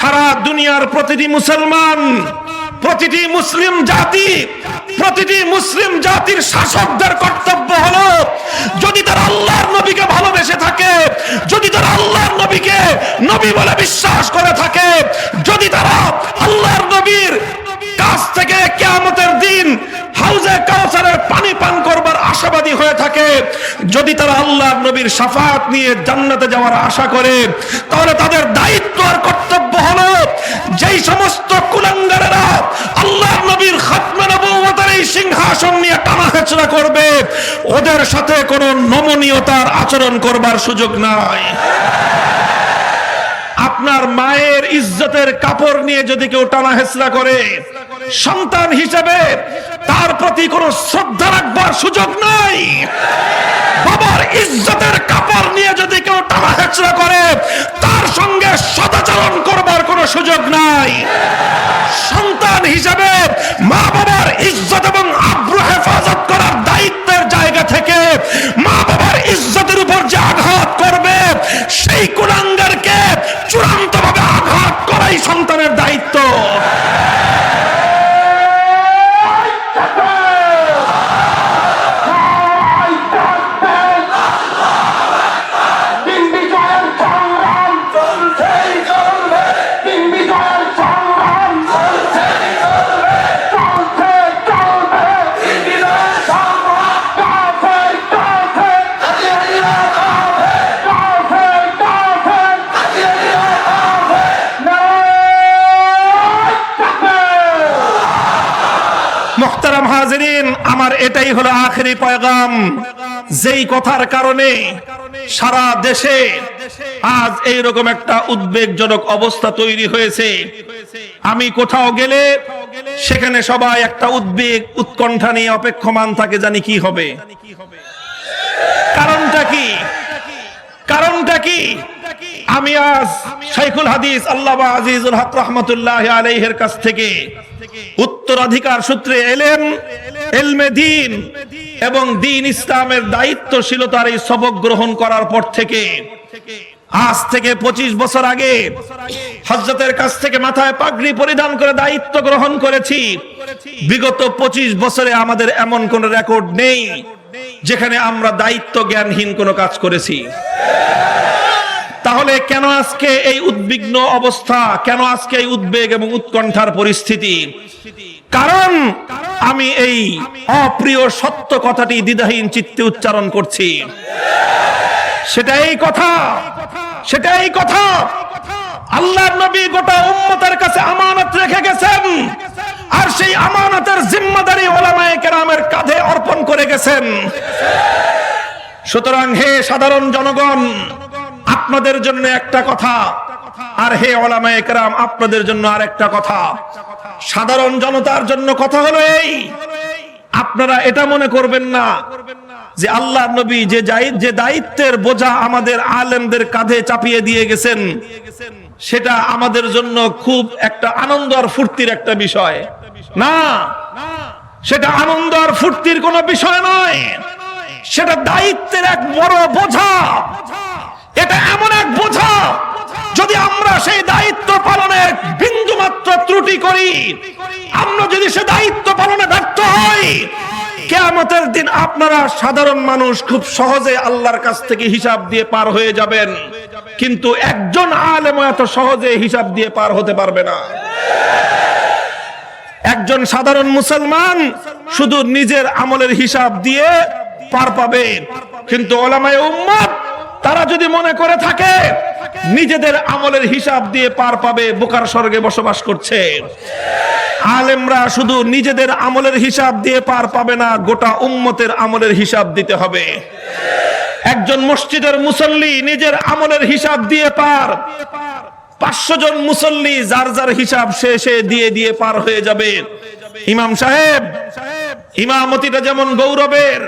সারা দুনিয়ার প্রতিটি মুসলমান, প্রতিটি মুসলিম জাতি, প্রতিটি মুসলিম জাতির শাসকদের কর্তব্য হলো, যদি তারা আল্লাহর নবীকে ভালোবেসে থাকে, যদি তারা আল্লাহর নবীকে নবী বলে বিশ্বাস করে থাকে, যদি তারা আল্লাহর নবীর কাছ থেকে কেয়ামতের দিন হাউজে কাউসারের পানি পান করবার আশাবাদী হয়ে থাকে। যদি তারা আল্লাহর নবীর সাফাত নিয়ে জান্নাতে যাওয়ার আশা করে, তাহলে তাদের দায়িত্ব আর কর্তব্য হলো যেই সমস্ত কুলাঙ্গারেরা আল্লাহর নবীর খাতমে নবুয়তের এই সিংহাসন নিয়ে টানা হেচড়া করবে, ওদের সাথে কোনো নমনীয়তার আচরণ করবার সুযোগ নাই। আপনার মায়ের ইজ্জতের কাপড় নিয়ে যদি কেউ টানা হেসরা করে, সন্তান হিসেবে তার প্রতি কোনো শ্রদ্ধা রাখবার সুযোগ নাই। বাবার ইজ্জতের কাপড় নিয়ে যদি কেউ টানা হেচড়া করে, তার সঙ্গে সদাচরণ করবার কোনো সুযোগ নাই। সন্তান হিসেবে মা বাবার ইজ্জত এবং আগ্রহ হেফাজত করার দায়িত্বের জায়গা থেকে মা বাবার ইজ্জতের উপর যে আঘাত করবে, সেই কুলাঙ্গারকে চূড়ান্ত ভাবে আঘাত করাই সন্তানের এটাই হলো আখেরি পয়গাম। যেই কথার কারণে সারা দেশে আজ এইরকম একটা উদ্বেগজনক অবস্থা তৈরি হয়েছে। আমি কোথাও গেলে সেখানে সবাই একটা উদ্বেগ, উৎকণ্ঠা নিয়ে অপেক্ষমান থাকে জানি কি হবে। কারণটা কি? কারণটা কি? আমি আজ শাইখুল হাদিস আল্লামা আজিজুল হক রহমতুল্লাহ আলাইহের কাছ থেকে উত্তরাধিকার সূত্রে এলেম এলমে দিন এবং দিন ইসলামের দায়িত্বশীলতার এই সবক গ্রহণ করার পর থেকে, আজ থেকে পঁচিশ বছর আগে হজরতের কাছ থেকে মাথায় পাগড়ি পরিধান করে দায়িত্ব গ্রহণ করেছি। বিগত পঁচিশ বছরে আমাদের এমন কোন রেকর্ড নেই যেখানে আমরা দায়িত্ব জ্ঞানহীন কোনো কাজ করেছি। তাহলে কেন আজকে এই উদ্বিগ্ন অবস্থা, কেন আজকে এই উদ্বেগ এবং উৎকণ্ঠার পরিস্থিতি? কারণ আমি এই অপ্রিয় সত্য কথাটি দ্বিধাহীন চিত্তে উচ্চারণ করছি। সেটা এই কথা সেটা এই কথা। আল্লাহর নবী গোটা উম্মতের কাছে আমানত রেখে গেছেন। আর সেই আমানতের জিম্মাদারি ওলামায়ে কেরামের কাঁধে অর্পণ করে গেছেন। সুতরাং হে সাধারণ জনগণ আপনাদের জন্য একটা কথা। আর হে কেরাম, আপনাদের জন্য আর একটা কথা। সাধারণ জনতার জন্য কথা হলো এই। আপনারা এটা মনে করবেন না যে আল্লাহ নবী যে যে দায়িত্বের বোঝা আমাদের আলেমদের কাঁধে চাপিয়ে দিয়ে গেছেন, সেটা আমাদের জন্য খুব একটা আনন্দ আর ফুর্তির একটা বিষয়। না, সেটা আনন্দ আর ফুর্তির কোনো বিষয় নয়। সেটা দায়িত্বের এক বড় বোঝা। এটা এমন এক বোঝা, যদি আমরা সেই দায়িত্ব পালনে বিন্দু মাত্র ত্রুটি করি, আমরা যদি সে দায়িত্ব পালনে ব্যর্থ হই, কেয়ামতের দিন আপনারা সাধারণ মানুষ খুব সহজে আল্লাহর কাছ থেকে হিসাব দিয়ে পার হয়ে যাবেন। কিন্তু একজন আলেম এত সহজে হিসাব দিয়ে পার হতে পারবে না। একজন সাধারণ মুসলমান শুধু নিজের আমলের হিসাব দিয়ে পার পাবে। কিন্তু ওলামায় উম্মত তারা যদি মনে করে থাকে, নিজেদের আমলের হিসাব দিয়ে পার পাবে বোকার স্বর্গে বসবাস করছে। আলেমরা শুধু নিজেদের আমলের হিসাব দিয়ে পার পাবে না, গোটা উম্মতের আমলের হিসাব দিতে হবে। একজন মসজিদের মুসল্লি নিজের আমলের হিসাব দিয়ে পার, পাঁচশো জন মুসল্লি যার যার হিসাব সে সে দিয়ে দিয়ে পার হয়ে যাবে। ইমাম সাহেব, ইমামতিটা যেমন গৌরবের,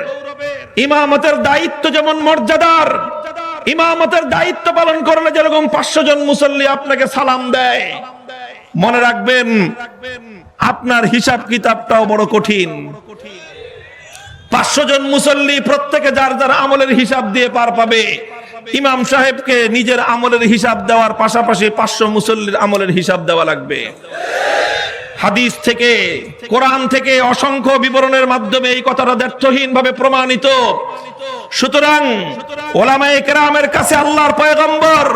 ইমামতের দায়িত্ব যেমন মর্যাদার ইমামতের দায়িত্ব পালন করলে যেরকম পাঁচশো জন মুসল্লি আপনাকে সালাম দেয়। মনে রাখবেন, আপনার হিসাব কিতাবটাও বড় কঠিন। পাঁচশো জন মুসল্লি প্রত্যেকে যার যার আমলের হিসাব দিয়ে পার পাবে। ইমাম সাহেবকে নিজের আমলের হিসাব দেওয়ার পাশাপাশি পাঁচশো মুসল্লির আমলের হিসাব দেওয়া লাগবে। হাদিস থেকে, কোরআন থেকে অসংখ্য বিবরণের মাধ্যমে এই কথাটা দ্ব্যর্থহীন ভাবে প্রমাণিত। সুতরাং ওলামায়ে কেরামের কাছে আল্লাহর পয়গম্বর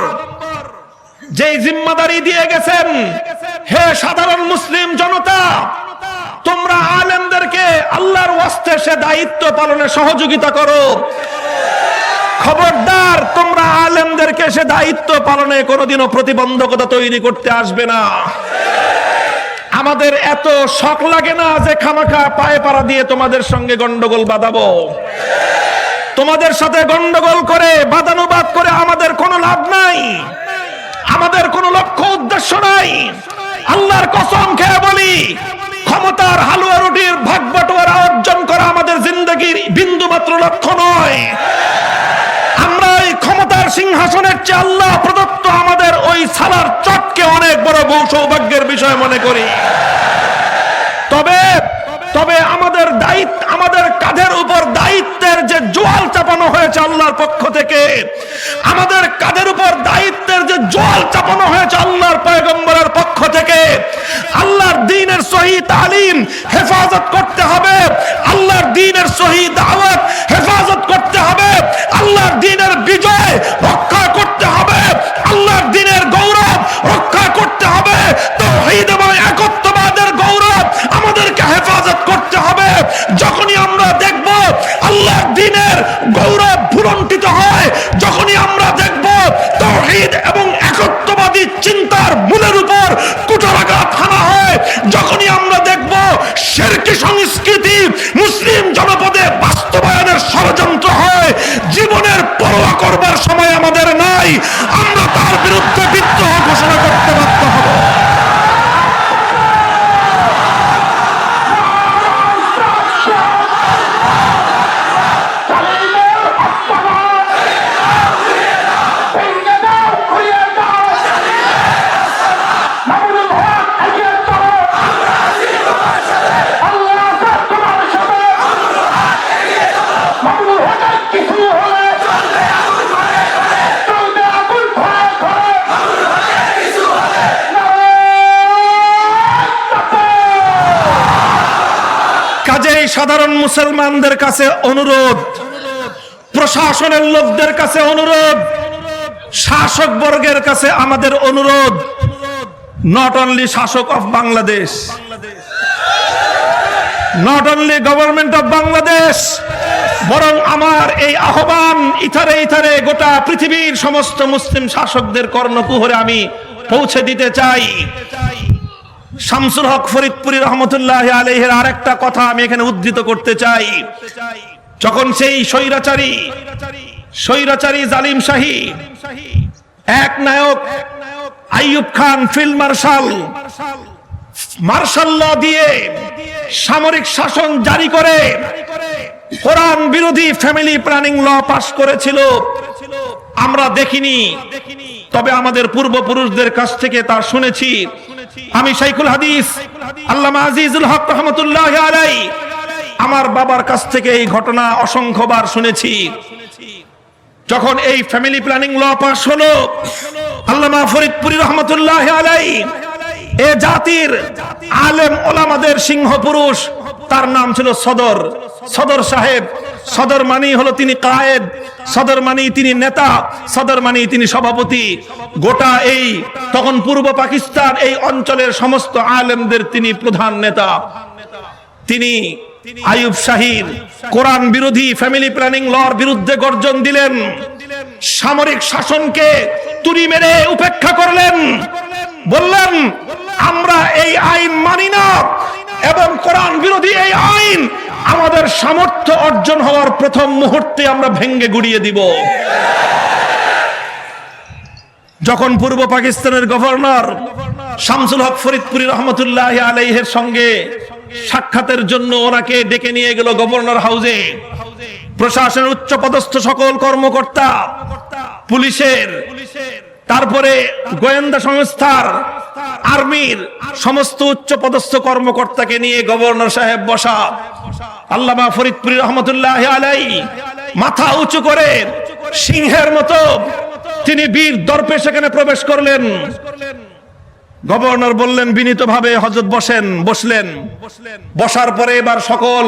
যে জিম্মাদারি দিয়ে গেছেন, হে সাধারণ মুসলিম জনতা, তোমরা আলেমদেরকে আল্লাহর ওয়াস্তে সে দায়িত্ব পালনে সহযোগিতা করো। খবরদার, তোমরা আলেমদেরকে সে দায়িত্ব পালনে কোনোদিনও প্রতিবন্ধকতা তৈরি করতে আসবে না। আমাদের এত শখ লাগে না যে খামাখা পায়ে পাড়া দিয়ে তোমাদের সঙ্গে গন্ডগোল বাঁধাবো। তোমাদের সাথে গন্ডগোল করে, বাদানুবাদ করে আমাদের কোনো লাভ নাই। আমাদের কোনো লক্ষ্য উদ্দেশ্য নাই। আল্লাহর কসম খেয়ে বলি, ক্ষমতার হালুয়া রুটির ভাগ বাটোয়ারা অর্জন করা আমাদের জিন্দগির বিন্দু মাত্র লক্ষ্য নয়। আমরা ক্ষমতার সিংহাসনের চেয়ে আল্লাহ প্রদত্ত আমাদের ওই সালার চটকে অনেক বড় বউ সৌভাগ্যের বিষয় মনে করি। তবে তবে আমাদের দায়িত্ব, আমাদের কাঁধের উপর দায়িত্বের যে জোয়াল চাপানো হয়েছে আল্লাহর পক্ষ থেকে, আমাদের কাঁধের উপর দায়িত্বের যে জোয়াল চাপানো হয়েছে আল্লাহর পয়গম্বরের পক্ষ থেকে, আল্লাহর দিনের সহি তালিম হেফাজত করতে হবে, আল্লাহর দিনের সহি দাওয়াত হেফাজত করতে হবে আল্লাহর দিনের বিজয় রক্ষা করতে হবে। আল্লাহর দিনের গৌরব রক্ষা করতে হবে। তৌহিদ এবং একত্ববাদের গৌরব আমাদেরকে হেফাজত করতে হবে। যখনই আমরা দেখব আল্লাহর দিনের গৌরব ভুলন্টিত হয়, যখনই আমরা দেখব তৌহিদ এবং একত্ববাদী চিন্তার মূলের উপর কুটারাঘাত হানা হয়, যখনই আমরা দেখব শেরকি সংস্কৃতি মুসলিম জনপদে বাস্তবায়নের পরোয়া করবার সময় আমাদের নাই। আমরা তার বিরুদ্ধে বিদ্রোহ ঘোষণা করতে বাধ্য কাজেই সাধারণ মুসলমানদের কাছে অনুরোধ, প্রশাসনের লোকদের কাছে অনুরোধ, শাসক বর্গের কাছে আমাদের অনুরোধ নট অনলি শাসক of Bangladesh not only government of Bangladesh, বরং আমার এই আহ্বান ইথারে ইথারে গোটা পৃথিবীর সমস্ত মুসলিম শাসকদের কর্ণকুহরে আমি পৌঁছে দিতে চাই। শামসুল হক ফরিদপুরি রহমতুল্লাহ আলহের আরেকটা কথা আমি এখানে উদ্ধৃত করতে চাই। যখন সেই স্বৈরাচারী স্বৈরাচারী জালিম শাহী, এক নায়ক Ayub Khan field marshal marshal law দিয়ে সামরিক শাসন জারি করে কোরআন বিরোধী ফ্যামিলি প্ল্যানিং ল পাশ করেছিল। আমরা দেখিনি, তবে আমাদের পূর্বপুরুষদের কাছ থেকে তা শুনেছি। আমি শাইখুল হাদিস, আল্লামা আজিজুল হক রহমতুল্লাহ আলাই, আমার বাবার কাছ থেকে এই ঘটনা অসংখ্যবার শুনেছি। যখন এই ফ্যামিলি প্ল্যানিং ল পাস হলো, আল্লামা ফরিদপুরি রহমতুল্লাহ আলাই, এ জাতির আলেম ওলামাদের সিংহ পুরুষ তার নাম ছিল সদর। সদর সাহেব, সদর মানি হলো তিনি কায়েদ, সদর মানি তিনি নেতা, সদর মানি তিনি সভাপতি। গোটা এই, তখন পূর্ব পাকিস্তান এই অঞ্চলের সমস্ত আলেমদের তিনি প্রধান নেতা। তিনি আয়ুব শাহীর কোরআন বিরোধী ফ্যামিলি প্ল্যানিং লর বিরুদ্ধে গর্জন দিলেন। সামরিক শাসনকে তুড়ি মেরে উপেক্ষা করলেন। বললেন, আমরা এই আইন মানি না এবং কোরআন বিরোধী এই আইন আমাদের সামর্থ্য অর্জন হওয়ার প্রথম মুহূর্তে আমরা ভেঙ্গে গুড়িয়ে দিব। যখন পূর্ব পাকিস্তানের গভর্নর শামসুল হক ফরিদপুরি রহমতুল্লাহ আলাইহের সঙ্গে সাক্ষাতের জন্য ওনাকে ডেকে নিয়ে গেল গভর্নর হাউসে প্রশাসনের উচ্চ পদস্থ সকল কর্মকর্তা পুলিশের পুলিশের তারপরে গোয়েন্দা সংস্থার, আর্মির সমস্ত উচ্চ পদস্থ কর্মকর্তাকে নিয়ে গভর্নর সাহেব বসা। আল্লামা ফরিদপুর রহমতুল্লাহ আলাই মাথা উঁচু করে সিংহের মতো তিনি বীর দর্পে সেখানে প্রবেশ করলেন। গভর্নর বললেন, বিনীতভাবে হজরত বসেন, বসলেন। বসার পরে এবার সকল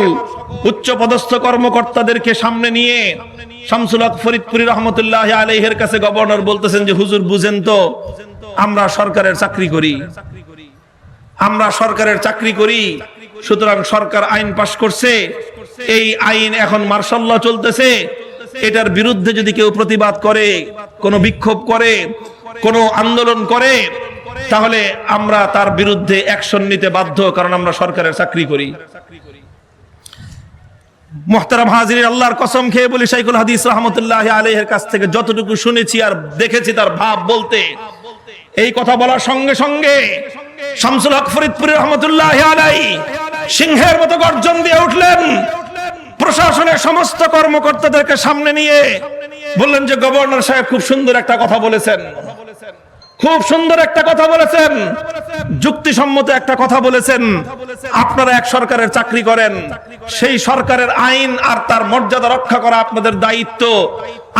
উচ্চ পদস্থ কর্মকর্তাদেরকে সামনে নিয়ে শামসুল হক ফরিদপুরি রহমতুল্লাহ আলাইহের কাছে গভর্নর বলতেছেন যে, হুজুর, বুঝেন তো, আমরা সরকারের চাকরি করি। আমরা সরকারের চাকরি করি, সুতরাং সরকার আইন পাশ করছে। এই আইন এখন মার্শাল্লাহ চলতেছে। এটার বিরুদ্ধে যদি কেউ প্রতিবাদ করে, কোনো বিক্ষোভ করে, কোনো আন্দোলন করে তাহলে আমরা তার বিরুদ্ধে অ্যাকশন নিতে বাধ্য, কারণ আমরা সরকারের চাকরি করি। মোহতারাম হাজির আল্লাহর কসম খেয়ে বলি হাদিস রহমতুল্লাহ আলহের কাছ থেকে যতটুকু শুনেছি আর দেখেছি তার ভাব বলতে, এই কথা বলার সঙ্গে সঙ্গে শামসুল হক রহমতুল্লাহ আলাই সিংহের মতো গর্জন দিয়ে উঠলেন। প্রশাসনের সমস্ত কর্মকর্তাদেরকে সামনে নিয়ে বললেন যে গভর্নর সাহেব খুব সুন্দর একটা কথা বলেছেন। খুব সুন্দর একটা কথা বলেছেন। যুক্তিসম্মত একটা কথা বলেছেন। আপনারা এক সরকারের চাকরি করেন। সেই সরকারের আইন আর তার মর্যাদা রক্ষা করা আপনাদের দায়িত্ব।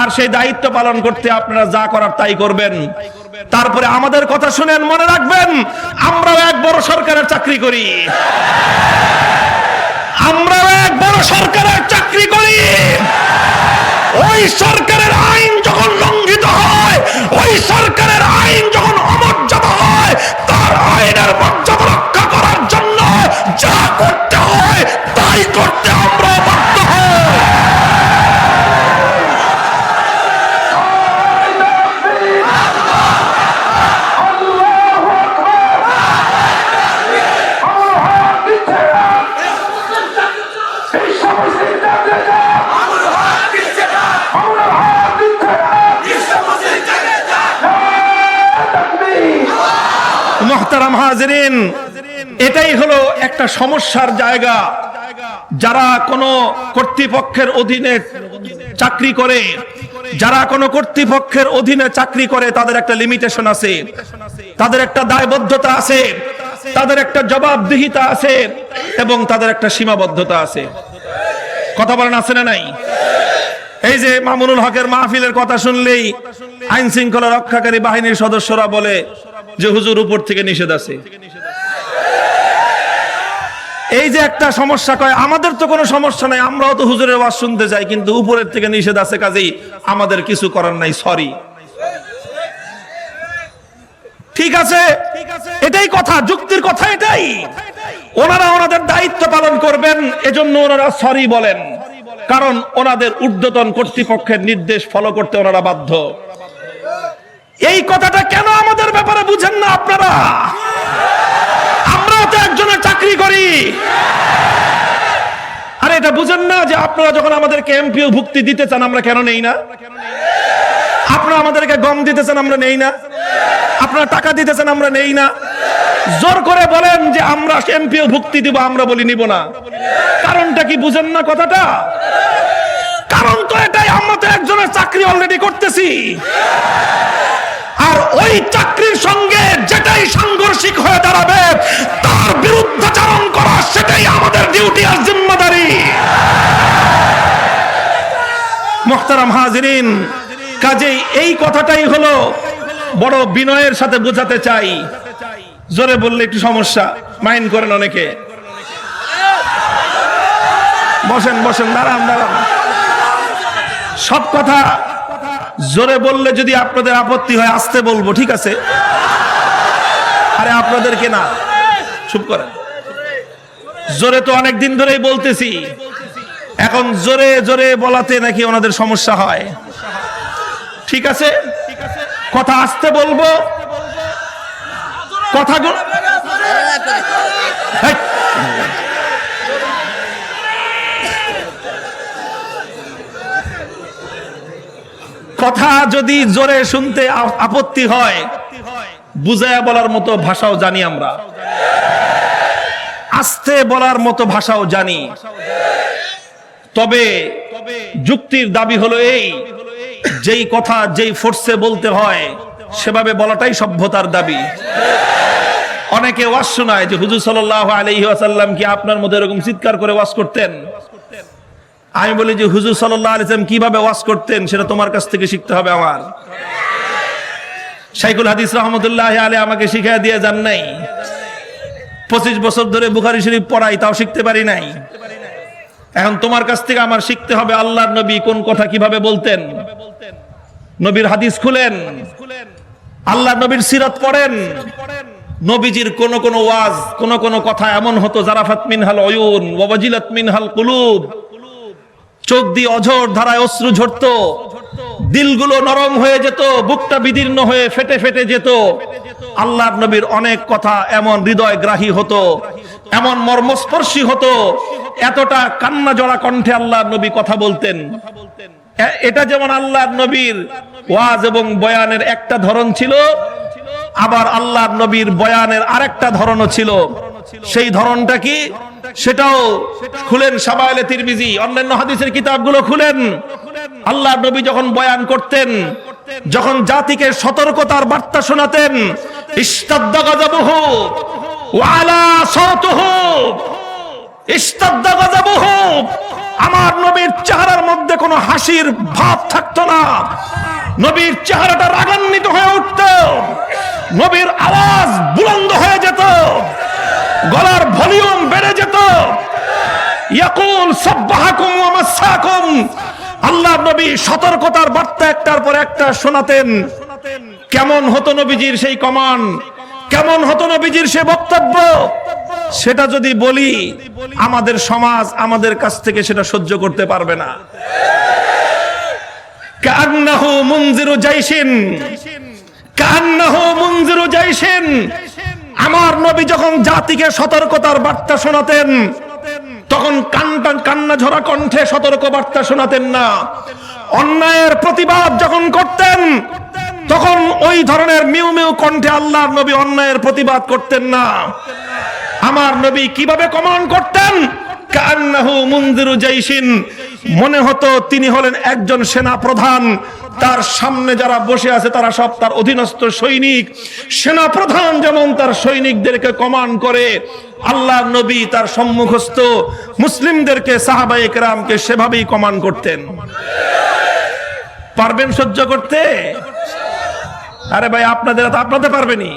আর সেই দায়িত্ব পালন করতে আপনারা যা করার তাই করবেন। তারপরে আমাদের কথা শুনেন, মনে রাখবেন, আমরাও এক বড় সরকারের চাকরি করি। আমরাও এক বড় সরকারের চাকরি করি। ওই সরকারের আইন যখন লঙ্ঘিত হয়, ওই সরকারের আইন হাজরিন, এটাই হলো একটা সমস্যার জায়গা। যারা কোনো কর্তৃপক্ষের অধীনে চাকরি করে, যারা কোনো কর্তৃপক্ষের অধীনে চাকরি করে, তাদের একটা লিমিটেশন আছে। তাদের একটা দায়বদ্ধতা আছে, তাদের একটা জবাবদিহিতা আছে এবং তাদের একটা সীমাবদ্ধতা আছে। কথা বলেন, আছে না নাই? এই যে মামুনুল হকের মাহফিলের কথা শুনলেই আইন শৃঙ্খলা রক্ষাকারী বাহিনীর সদস্যরা বলে যে হুজুর উপর থেকে নিষেধ আছে। এই যে একটা সমস্যা কয়, আমাদের তো কোনো সমস্যা নাই, আমরাও তো হুজুরের ওয়াজ শুনতে যাই, কিন্তু উপরের থেকে নিষেধ আছে কাজেই আমাদের কিছু করার নাই সরি ঠিক আছে? এটাই কথা, যুক্তির কথা এটাই। ওনারা ওনাদের দায়িত্ব পালন করবেন, এজন্য ওনারা সরি বলেন। কারণ ওনাদের ঊর্ধ্বতন কর্তৃপক্ষের নির্দেশ ফলো করতে ওনারা বাধ্য। এই কথাটা কেন আমাদের ব্যাপারে বুঝেন না আপনারা? আমরাও তো একজনের চাকরি করি। আরে, এটা বুঝেন না যে আপনারা যখন আমাদেরকে এমপিও ভুক্তি দিতে চান, আমরা কেন নেই না? আপনারা আমাদেরকে গম দিতেছেন আমরা নেই না? আপনারা টাকা দিতেছেন আমরা নেই না? জোর করে বলেন যে আমরা এমপিও ভুক্তি দিব, আমরা বলি নিব না। কারণটা কি বুঝেন না কথাটা? কারণ তো এটাই, আমরা তো একজনের চাকরি অলরেডি করতেছি। আর ওই চাকরির সঙ্গে যেটাই সাংঘর্ষিক হয়ে দাঁড়াবে, তার বিরুদ্ধাচারণ করা, সেটাই আমাদের ডিউটি আর জিম্মাদারি। মোহতারাম হাজিরিন, কাজেই এই কথাটাই হলো বড় বিনয়ের সাথে বোঝাতে চাই। জোরে বললে একটু সমস্যা, মাইন্ড করেন অনেকে। বসেন বসেন, দাঁড়ান দাঁড়ান। সব কথা জোরে বললে যদি আপনাদের আপত্তি হয়, আসতে বলব, ঠিক আছে? আরে আপনাদেরকে না, চুপ করেন। জোরে তো অনেক দিন ধরেই বলতেছি। এখন জোরে জোরে বলাতে নাকি ওনাদের সমস্যা হয়। ঠিক আছে? কথা আসতে বলব। কথাগুলো হেই। কথা যদি জোরে শুনতে আপত্তি হয় বুঝায়া বলার মতো ভাষাও জানি আমরা। আস্তে বলার মতো ভাষাও জানি। তবে যুক্তির দাবি হলো এই, যেই কথা যেই ফোর্সে বলতে হয়, সেভাবে বলাটাই সভ্যতার দাবি। অনেকে ওয়াজ শোনায় যে হুজুর সাল্লাল্লাহু আলাইহি ওয়াসাল্লাম কি আপনার মধ্যে এরকম চিৎকার করে ওয়াজ করতেন? আমি বলি যে হুজুর সাল্লাহ আলিয়াম কীভাবে ওয়াজ করতেন, সেটা তোমার কাছ থেকে শিখতে হবে আমার। শাইকুল হাদিস রহমতুল্লাহ আলী আমাকে শিখিয়ে দিয়ে যান নাই। পঁচিশ বছর ধরে বুখারি শরীফ পড়াই, তাও শিখতে পারি নাই। এখন তোমার কাছ থেকে আমার শিখতে হবে আল্লাহর নবী কোন কথা কীভাবে বলতেন। নবীর হাদিস খুলেন। আল্লাহ নবীর সিরাত পড়েন। নবীজির কোন কোন ওয়াজ, কোন কোন কথা এমন হতো জারাফাত মিনহাল অয়ুন ওয়াজিলাত মিনহাল কুলুব। চোখ দিয়ে অঝর ধারায় অশ্রু ঝরতো। দিলগুলো নরম হয়ে যেত, বুকটা বিদীর্ণ হয়ে ফেটে ফেটে যেত। আল্লাহর নবীর অনেক কথা এমন হৃদয় গ্রাহী হতো, এমন মর্মস্পর্শী হতো। এতটা কান্না জড়া কণ্ঠে আল্লাহর নবী কথা বলতেন। এটা যেমন আল্লাহর নবীর ওয়াজ এবং বয়ানের একটা ধরন ছিল, আবার আল্লাহর নবীর বয়ানের আরেকটা ধরনও ছিল। সেই ধরনটা কি? সেটাও খুলেন সাবাইলে তিরমিজি, অন্যান্য হাদিসের কিতাবগুলো খুলেন। আল্লাহর নবী যখন বয়ান করতেন, যখন জাতিকে সতর্কতার বার্তা শোনাতেন আমার নবীর চেহারার মধ্যে কোনো হাসির ভাব থাকতো না। নবীর চেহারাটা রাগান্বিত হয়ে উঠত, নবীর আওয়াজ বুলন্দ হয়ে যেত। গলার ভলিউম বেড়ে যেত। আল্লাহ নবী সতর্কতার বার্তা একটার পর একটা শোনাতেন। কেমন হতো নবীজির সেই কমান? কেমন হতো নবীজির সে বক্তব্য? সেটা যদি বলি, আমাদের সমাজ আমাদের কাছ থেকে সেটা সহ্য করতে পারবে না। কান্নাহু মুনজিরু জাইশিন। কান্নাহু মুনজিরু জাইশিন। আমার নবী যখন জাতিকে সতর্কতার বার্তা শোনাতেন, তখন কান্না কান্না ঝরা কণ্ঠে সতর্ক বার্তা শোনাতেন না। অন্যায়ের প্রতিবাদ যখন করতেন, তখন ওই ধরনের মিউ মিউ কণ্ঠে আল্লাহর নবী অন্যায়ের প্রতিবাদ করতেন না। আমার নবী কীভাবে কমান করতেন? কান্নাহু মুনজিরু জাইশিন। মনে হতো তিনি হলেন একজন সেনা প্রধান তার সামনে যারা বসে আছে, তারা সব তার অধীনস্থ সৈনিক। সেনা প্রধান যেমন তার সৈনিকদেরকে কমান করে আল্লাহ নবী তার সম্মুখস্থ মুসলিমদেরকে সাহাবাই একরামকে সেভাবেই কমান করতেন। পারবেন সহ্য করতে? আরে ভাই, আপনাদের আপনাদের পারবেনি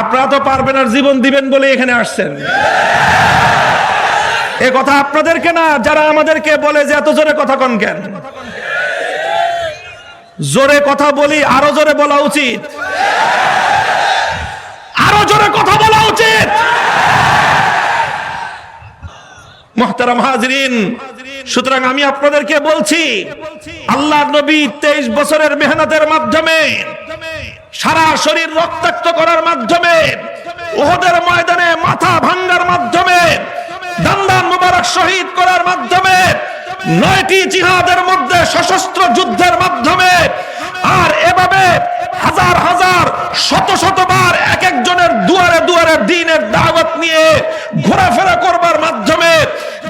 আপনারা তো পারবেন আর জীবন দিবেন বলে এখানে আসছেন। এ কথা আপনাদেরকে না, যারা আমাদেরকে বলে যে এত জোরে কথা কন কেন? জোরে কথা বলি, আরও জোরে বলা উচিত। আরও জোরে কথা বলা উচিত। সুতরাং আমি আপনাদেরকে বলছি আল্লাহ নবী তেইশ বছরের মেহনতের মাধ্যমে, সারা শরীর রক্তাক্ত করার মাধ্যমে, ওহদের ময়দানে মাথা ভাঙ্গার মাধ্যমে, দান্দান মুবারক শহীদ করার মাধ্যমে নয়টি জিহাদের মধ্যে সশস্ত্র যুদ্ধের মাধ্যমে। আর এভাবে হাজার হাজার, শত শতবার এক একজনের দুয়ারে দুয়ারে দিনের দাওয়াত নিয়ে ঘোরাফেরা করবার মাধ্যমে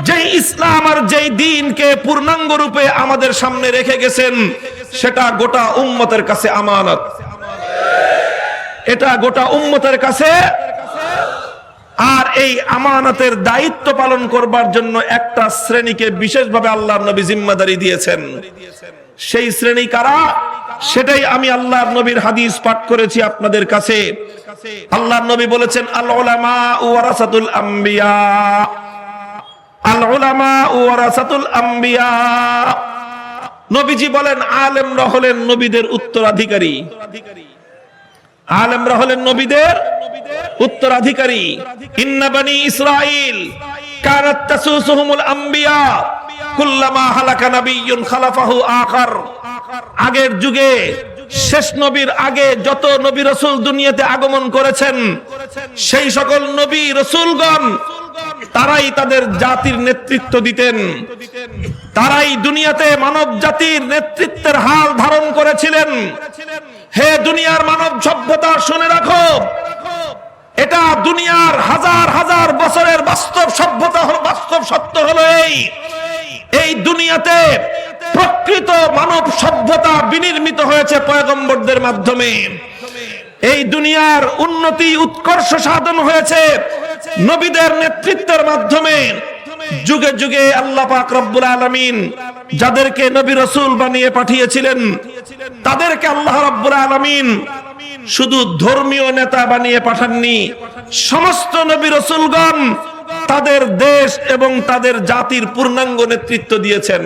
যেই ইসলাম আর যেই দিনকে পূর্ণাঙ্গ রূপে আমাদের সামনে রেখে গেছেন, সেটা গোটা উম্মতের কাছে আমানত। এটা গোটা উম্মতের কাছে আর এই আমানতের দায়িত্ব পালন করবার জন্য একটা শ্রেণীকে বিশেষভাবে আল্লাহর নবী জিম্মাদারি দিয়েছেন। সেই শ্রেণি কারা? সেটাই আমি আল্লাহর নবীর হাদিস পাঠ করেছি আপনাদের কাছে। আল্লাহর নবী বলেছেন, আল উলামা ওয়ারাসাতুল আম্বিয়া। আল উলামা ওয়ারাসাতুল আম্বিয়া। নবীজি বলেন, আলেমরা হলেন নবীদের উত্তরাধিকারী। আলেমরা হলেন নবীদের উত্তরাধিকারী ইসরাইল আগের যুগে শেষ নবীর আগে যত নবী রাসূল দুনিয়াতে আগমন করেছেন, সেই সকল নবী রাসূলগণ, তারাই তাদের জাতির নেতৃত্ব দিতেন। তারাই দুনিয়াতে মানব জাতির নেতৃত্বের হাল ধারণ করেছিলেন। হে দুনিয়ার মানব সভ্যতা শুনে রাখো এটা দুনিয়ার হাজার হাজার বছরের বাস্তব সভ্যতা হল, বাস্তব সত্য হলো এই। এই দুনিয়াতে প্রকৃত মানব সভ্যতা বিনির্মিত হয়েছে পয়গম্বরদের মাধ্যমে। এই দুনিয়ার উন্নতি, উৎকর্ষ সাধন হয়েছে নবীদের নেতৃত্বের মাধ্যমে। যুগে যুগে আল্লাহ পাক রব্বুল আলামিন যাদেরকে নবী রসুল বানিয়ে পাঠিয়েছিলেন, তাদেরকে আল্লাহ রব্বুল আলামিন শুধু ধর্মীয় নেতা বানিয়ে পাঠাননি, সমস্ত নবী রসুলগণ তাদের দেশ এবং তাদের জাতির পূর্ণাঙ্গ নেতৃত্ব দিয়েছেন।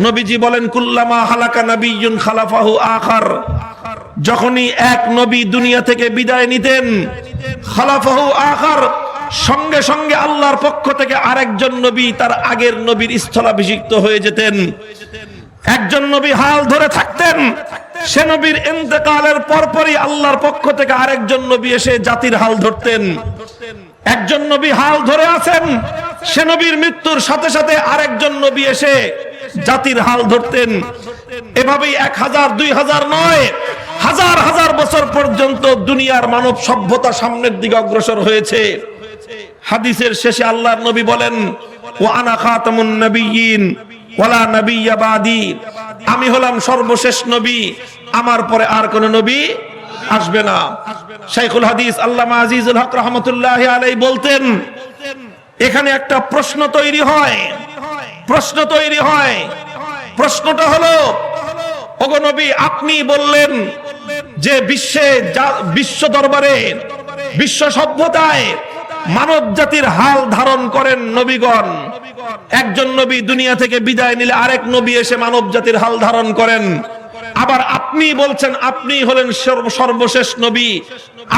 নবীজি বলেন, কুল্লামা হালাকা নবিয়ুন খালাফাহু আখার। যখনই এক নবী দুনিয়া থেকে বিদায় নিতেন, খালাফাহু আখার, সঙ্গে সঙ্গে আল্লাহর পক্ষ থেকে আরেকজন নবী তার আগের নবীর স্থলাভিষিক্ত হয়ে যেতেন। একজন নবী হাল ধরে থাকতেন সে নবীর ইন্তেকালের পরপরই আল্লাহর পক্ষ থেকে আরেকজন নবী এসে জাতির হাল ধরতেন। একজন নবী হাল ধরে আছেন, সে নবীর মৃত্যুর সাথে সাথে আরেকজন নবী এসে জাতির হাল ধরতেন। এভাবেই এক হাজার, দুই হাজার নয়, হাজার হাজার বছর পর্যন্ত দুনিয়ার মানব সভ্যতা সামনের দিকে অগ্রসর হয়েছে। হাদিসের শেষে আল্লাহর নবী বলেন ও আনা খাতামুন নবিয়িন ওয়ালা আমি হলাম সর্বশেষ নবী, আমার পরে আর কোন নবী আসবে না। শাইখুল হাদিস আল্লামা আজিজুল হক রহমতুল্লাহ আলাই বলতেন, এখানে একটা প্রশ্ন তৈরি হয়। প্রশ্ন তৈরি হয়। প্রশ্নটা হলো, ওগো নবী, আপনি বললেন যে বিশ্বে বিশ্ব দরবারে, বিশ্ব সভ্যতায় মানব জাতির হাল ধারণ করেন নবীগণ। একজন নবী দুনিয়া থেকে বিদায় নিলে আরেক নবী এসে মানব জাতির হাল ধারণ করেন। আবার আপনি বলছেন, আপনি হলেন সর্বশেষ নবী।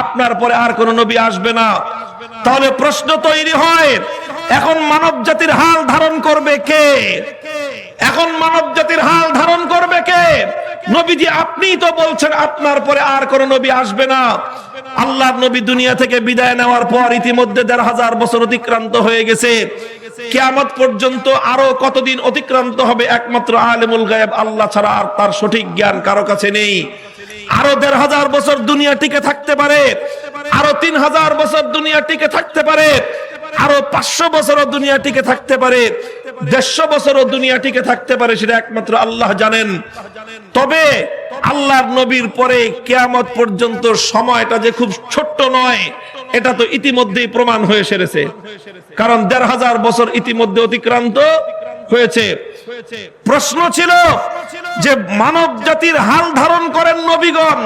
আপনার পরে আর কোন নবী আসবে না। তাহলে প্রশ্ন তৈরি হয়, এখন মানব জাতির হাল ধারণ করবে কে? এখন মানব জাতির হাল ধারণ করবে কে? নবীজি আপনি তো বলছেন, আপনার পরে আর কোন নবী আসবে না। আল্লাহর নবী দুনিয়া থেকে বিদায় নেওয়ার পর ইতিমধ্যে দেড় হাজার বছর অতিক্রান্ত হয়ে গেছে। কেয়ামত পর্যন্ত আরও কতদিন অতিক্রান্ত হবে একমাত্র আলেমুল গায়েব আল্লাহ ছাড়া আর তার সঠিক জ্ঞান কারও কাছে নেই। আরও দেড় হাজার বছর দুনিয়া টিকে থাকতে পারে, আরও তিন হাজার বছর দুনিয়া টিকে থাকতে পারে। আরও পাঁচশো বছরও দুনিয়া টিকে থাকতে পারে, দেড়শো বছরও দুনিয়া টিকে থাকতে পারে সেটা একমাত্র আল্লাহ জানেন। তবে আল্লাহর নবীর পরে কেয়ামত পর্যন্ত সময়টা যে খুব ছোট্ট নয়, এটা তো ইতিমধ্যেই প্রমাণ হয়ে সেরেছে। কারণ দেড় হাজার বছর ইতিমধ্যে অতিক্রান্ত হয়েছে। প্রশ্ন ছিল যে মানব জাতির হাল ধারণ করেন নবীগণ।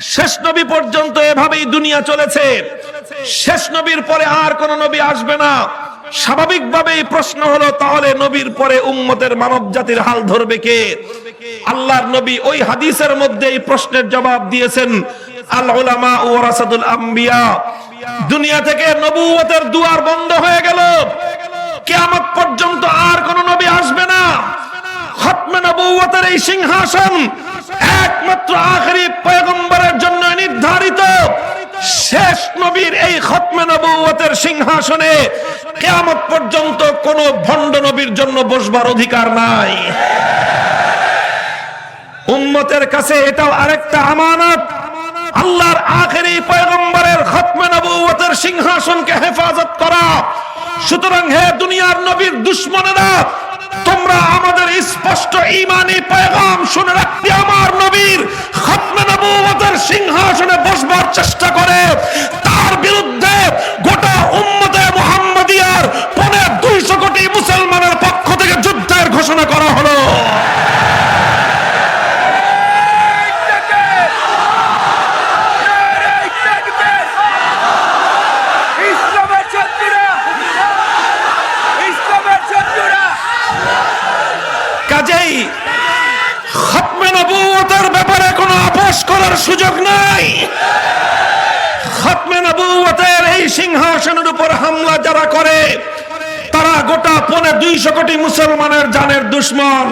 শেষ নবী পর্যন্ত এভাবেই দুনিয়া চলেছে। শেষ নবীর পরে আর কোন নবী আসবে না। স্বাভাবিকভাবেই প্রশ্ন হলো, তাহলে নবীর পরে উম্মতের মানব জাতির হাল ধরবে কে? আল্লাহর নবী ওই হাদিসের মধ্যে এই প্রশ্নের জবাব দিয়েছেন, আল উলামা ওয়ারাসাতুল আম্বিয়া। দুনিয়া থেকে নবুয়তের দুয়ার বন্ধ হয়ে গেল। কিয়ামত পর্যন্ত আর কোন নবী আসবে না। খতমে নবুয়তের এই সিংহাসন একমাত্র আখেরি পয়গম্বরের জন্য নির্ধারিত। শেষ নবীর এই খতমে নবুয়তের সিংহাসনে কিয়ামত পর্যন্ত কোন ভণ্ড নবীর জন্য বসবার অধিকার নাই। উম্মতের কাছে এটাও আরেকটা আমানত। আল্লাহর আখেরি পয়গম্বরের খতমে নবুয়তের সিংহাসনকে হেফাজত করা। সুতরাং হে দুনিয়ার নবীর দুশ্মনেরা, তোমরা আমাদের স্পষ্ট ইমানি পয়গাম শুনে রাখতে আমার নবীর খতমে নবুয়তের সিংহাসনে বসবার চেষ্টা করে তার বিরুদ্ধে গোটা উম্মতে মুহাম্মাদিয়ার পনে দুইশো কোটি মুসলমানের পক্ষ থেকে যুদ্ধের ঘোষণা করা হলো ইসলামের শত্রুরা ইসলামের শত্রুরা কাজেই খতমে নবুয়তের ব্যাপারে কোনো আপোষ করার সুযোগ নাই খতমে নবুয়তের এই সিংহাসনের উপর হামলা যারা করে দুইশো কোটি মুসলমানের জানের দুশ্মন।